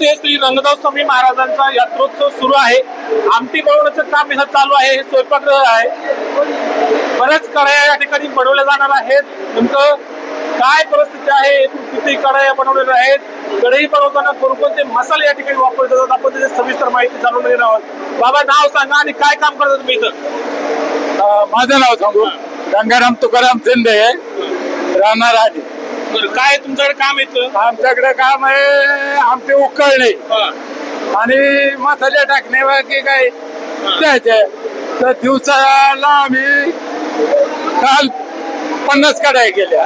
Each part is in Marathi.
ते श्री रंगदास स्वामी महाराजांचा यात्रोत्सव सुरू आहे. आमटी बनवण्याचं काम इथं चालू आहे हे स्वयंपाकगृह आहे. बऱ्याच कढया या ठिकाणी बनवल्या जाणार आहेत. नेमकं काय परिस्थिती आहे किती कढया बनवलेल्या आहेत कढई बनवताना कोणकोणते मसाले या ठिकाणी वापरले जातात आपण त्याची सविस्तर माहिती जाणून घेणार आहोत. बाबा नाव सांगा आणि काय काम करता तुम्ही इथं? माझं नाव सांगू. गंगाराम तुकाराम शिंदे राहणार आधी. बरं काय तुमच्याकडे काम येतं आमच्याकडे काम आहे आमचे उकळणे. आणि मसाले टाकणे बाकी काय त्याचे तर दिवसाला आम्ही काल पन्नास कढाई केल्या.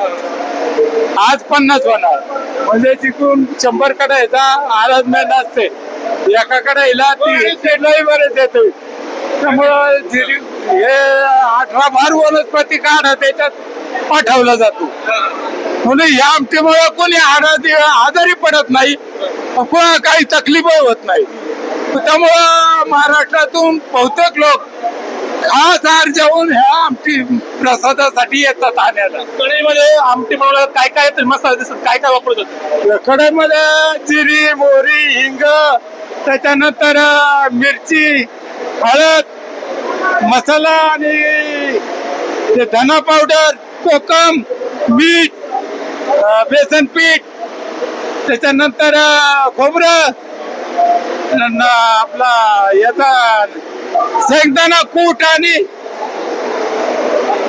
आज पन्नास होणार. म्हणजे तिकडून शंभर कढाईचा आराधना नसते. एका कढाईला ती ते लई बरेच येतो त्यामुळं हे अठरा बार वनस्पती काढा त्याच्यात पाठवला जातो. म्हणून या आमटीमुळे कोणी आजारी आजारी पडत नाही कोणा काही तकलीफ होत नाही. त्यामुळं महाराष्ट्रातून बहुतेक लोक खास हार जाऊन ह्या आमटी प्रसादासाठी येतात आणायला. कढईमध्ये आमटी बनवल्या काय काय मसाले दिसतात काय काय वापरतात कढईमध्ये जिरी मोहरी हिंग त्याच्यानंतर मिरची हळद मसाला आणि धना पावडर कोकम मीठ बेसन पीठ त्याच्यानंतर खोबरं आपला याचा शेंगदाणा कूट आणि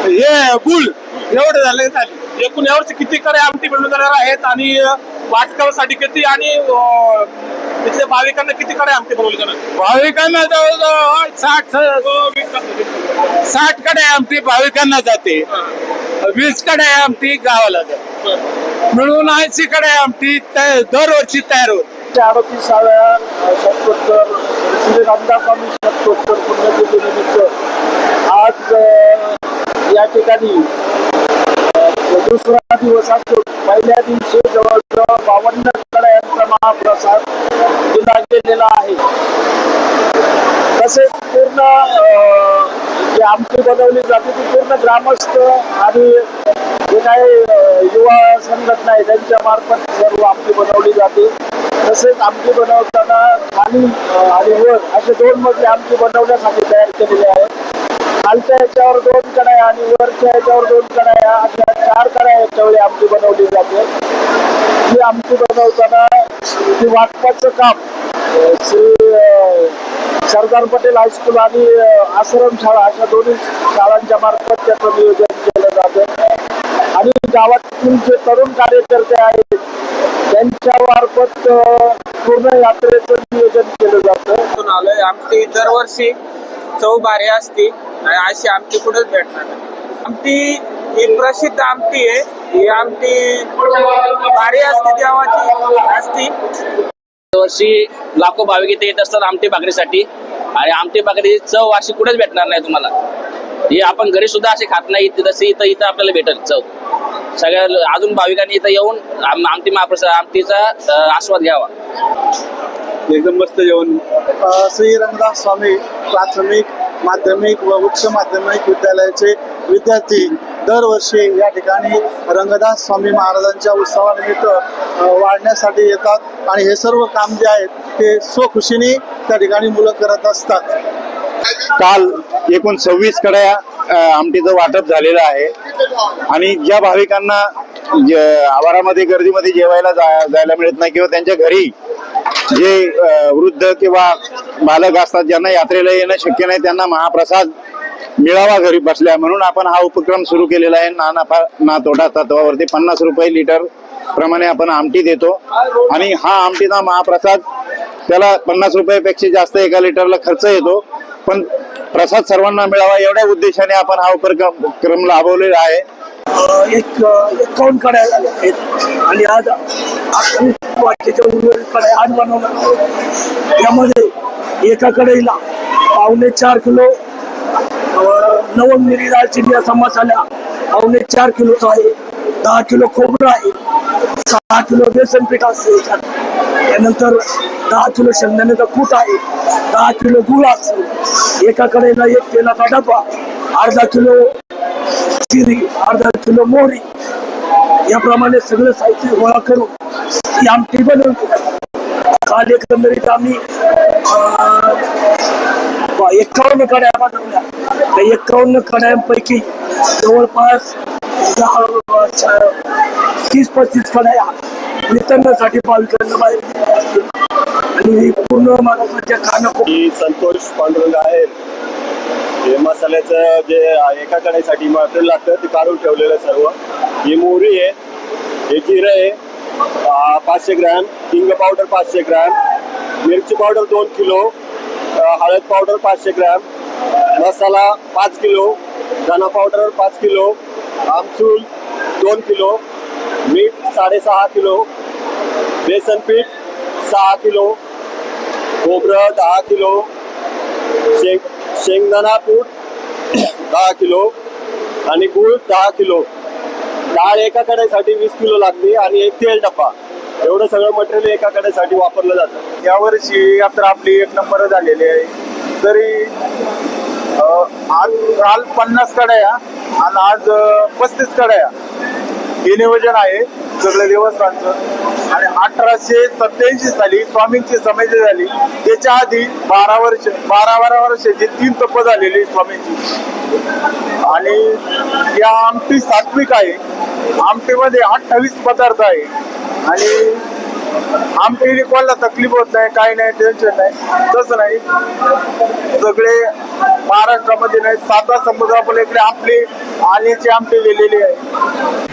हे गुळ एवढं झालं झाले एकूण यावर्षी किती कडे आमटी बनवून जाणार आहेत आणि वाटकासाठी किती आणि तिथल्या भाविकांना किती कडे आमटी बनवली जाणार भाविकांना जवळजवळ साठ साठकडे आमटी भाविकांना जाते. वीसकडे आमटी गावाला जाते. मिळून ऐंशी कडे आमटी दरवर्षी तयार होते. अडतीसाव्या शतकोत्तर श्री रामदासांनी स्वामी शतकोत्तर पुण्यतिथीनिमित्त आज या ठिकाणी दुसरा दिवस असतो. पहिल्या दिवशी जवळजवळ बावन्न कड्यांचा महाप्रसाद दिला गेलेला आहे. तसेच पूर्ण जी आमटी बनवली जाते ती पूर्ण ग्रामस्थ आणि जे काही युवा संघटना आहे त्यांच्या मार्फत सर्व आमटी बनवली जाते. तसेच आमटी बनवताना खाली आणि वर असे दोन मजले आमटी बनवण्यासाठी तयार केलेले आहेत. खालच्या याच्यावर दोन कडाया आणि वरच्या याच्यावर दोन कडाया अशा चार कडाया याच्यावेळी आमटी बनवली जाते. ती आमटी बनवताना ती वाटपाचं काम श्री सरदार पटेल हायस्कूल आणि आश्रम शाळा अशा दोन्ही शाळांच्या मार्फत त्याचं नियोजन केलं जातं. आणि गावातील जे तरुण कार्यकर्ते आहेत त्यांच्या मार्फत पूर्ण यात्रेचं नियोजन केलं जातं. आलंय. आमची दरवर्षी चौबारे भारी असते आणि अशी आमची कुठेच भेटणार आमची ही प्रसिद्ध आमटी आहे. ही आमटी भारी असते देवाची. असती. वर्षी लाखो भाविक इथे येत असतात आमटी भाकरीसाठी. आणि आमटी भाकरी चव अशी कुठेच भेटणार नाही तुम्हाला. ही आपण घरी सुद्धा अशी खात नाही. तशी इथं इथं आपल्याला भेटेल चव. सगळ्या अजून भाविकांनी इथं येऊन आम- आमटी महाप्रसाद आमटीचा आस्वाद घ्यावा. एकदम मस्त जेवण. श्री रंगदास स्वामी प्राथमिक माध्यमिक व उच्च माध्यमिक विद्यालयाचे विद्यार्थी दरवर्षी या ठिकाणी रंगदास स्वामी महाराजांच्या उत्सवानिमित्त वाढण्यासाठी येतात. आणि हे सर्व काम जे आहेत ते स्वखुशीने त्या ठिकाणी मुलं करत असतात. काल एकूण सव्वीस कड्या आमटीचं वाटप झालेलं आहे. आणि ज्या भाविकांना ज- आवारामध्ये गर्दीमध्ये जेवायला जा- जायला मिळत नाही किंवा त्यांच्या घरी जे वृद्ध किंवा बालक असतात ज्यांना यात्रेला येणं शक्य नाही त्यांना महाप्रसाद मिळावा घरी बसल्या म्हणून आपण हा उपक्रम सुरू केलेला आहे. ना नफा ना तोटा तत्वावरती पन्नास रुपये लिटर प्रमाणे आपण आमटी देतो. आणि हा आमटीचा महाप्रसाद त्याला पन्नास रुपयापेक्षा जास्त एका लिटरला खर्च येतो. पण प्रसाद सर्वांना मिळावा एवढ्या उद्देशाने आपण हा उपक्रम क्रम राबवलेला आहे. एक एकावन्न कड्या झाल्या आहेत. आणि आज अठ्ठावीस उर्वरित कड्या आज बनवणार त्यामध्ये एका कडेला पावणे चार किलो अं, लवंग मिरी दालचिनी असा मसाला पावणे चार किलोचा आहे दहा किलो खोबरं आहे सहा किलो बेसन पीठ असते त्यानंतर दहा किलो शेंगदाण्याचा कूट आहे दहा किलो गुळ असतो. एका कडेला एक तेलाचा डबा अर्धा किलो चिरी अर्धा किलो मोहरी. याप्रमाणे सगळं साहित्य गोळा करून ही आमटी बनवली जाते. काल एकंदरीत आम्ही अं, एकावन्न कड्या बनवल्या त्या एक्कावन्न कड्यांपैकी जवळपास दहा चार- तीस पस्तीस कड्या वितरणासाठी भाविकांना बाहेर दिल्या असतील. आणि पूर्ण महाराष्ट्राच्या कानाकोप संतोष पांडुरंग आहे हे मसाल्याचं जे एका कढईसाठी मटेरियल लागतं ते काढून ठेवलेलं सर्व. ही मोहरी आहे हे जिरं आहे पाचशे ग्रॅम, हिंग पावडर पाचशे ग्रॅम, मिरची पावडर दोन किलो हळद पावडर पाचशे ग्रॅम, मसाला पाच किलो, धना पावडर पाच किलो आमचूल दोन किलो, मीठ साडेसहा किलो, बेसन पीठ सहा किलो, खोबरं दहा किलो, शेंग, शेंगदाणा कूट दहा किलो, आणि गूळ दहा किलो. डाळ एका कड्यासाठी वीस किलो लागते आणि एक तेल डब्बा. एवढं सगळं मटेरियल एका कड्यासाठी वापरलं जातं. यावर्षी यात्रा आपली एक नंबर झालेली आहे. तरी आज काल पन्नास कड्या आणि आज पस्तीस कड्या हे नियोजन आहे. सगळं देवस्थानचं. आणि अठराशे सत्याऐंशी साली स्वामींची समाधी झाली. त्याच्या आधी बारा वर्ष बारा बारा वर्षाची तीन तप झालेली स्वामींची. आणि या आमटी सात्विक आहे. आमटीमध्ये अठ्ठावीस पदार्थ आहे. आणि आमटीने कोणाला तकलीफ होत नाही काही नाही टेन्शन नाही तसं नाही. सगळे महाराष्ट्रामध्ये नाही साता समुद्रापलीकडे आपली आल्याची आमटी लिहिलेली आहे.